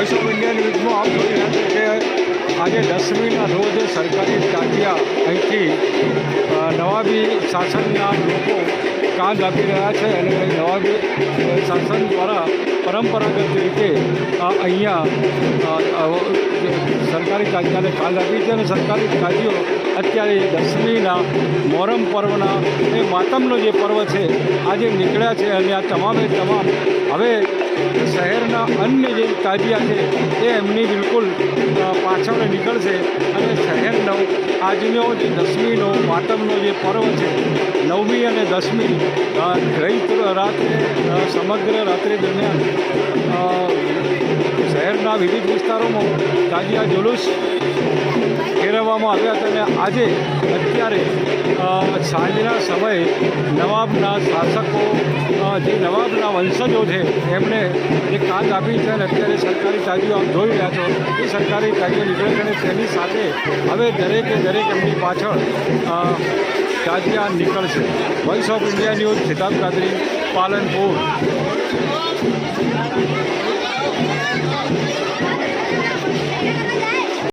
Voice of India ન્યૂઝમાં આપ જોઈ રહ્યા કે આજે દસમીના રોજ સરકારી તાજિયા અહીંથી નવાબી શાસનના લોકો કાજ આપી રહ્યા છે અને નવાબી શાસન દ્વારા પરંપરાગત રીતે અહીંયા સરકારી તાજિયાને કાજ આપી છે અને સરકારી તાજીઓ અત્યારે દસમીના મોહરમ પર્વના, એ માતમનો જે પર્વ છે, આજે નીકળ્યા છે અને આ તમામે તમામ, હવે શહેરના અન્ય જે તાજિયા છે, એ એમની બિલકુલ પાછળ નીકળશે. અને શહેરનો આજનો જે દસમીનો, માતમનો જે પર્વ છે, નવમી અને દસમી ગઈ રાત્રે સમગ્ર રાત્રિ દરમિયાન શહેરના વિવિધ વિસ્તારોમાં તાજિયા જુલુસ ફેરવવામાં આવ્યા હતા અને આજે, અત્યારે સાંજના સમયે નવાબના શાસકો જે નવાબના વંશજો છે એમણે જે કાચ આપી છે અને અત્યારે સરકારી તાજીઓ આપ જોઈ રહ્યા છો એ સરકારી તાજીઓ નીકળે છે અને તેની સાથે હવે દરેકે દરેક એમની પાછળ અ, નીકળશે. Voice of India News Siddharth Kadri Palanpur.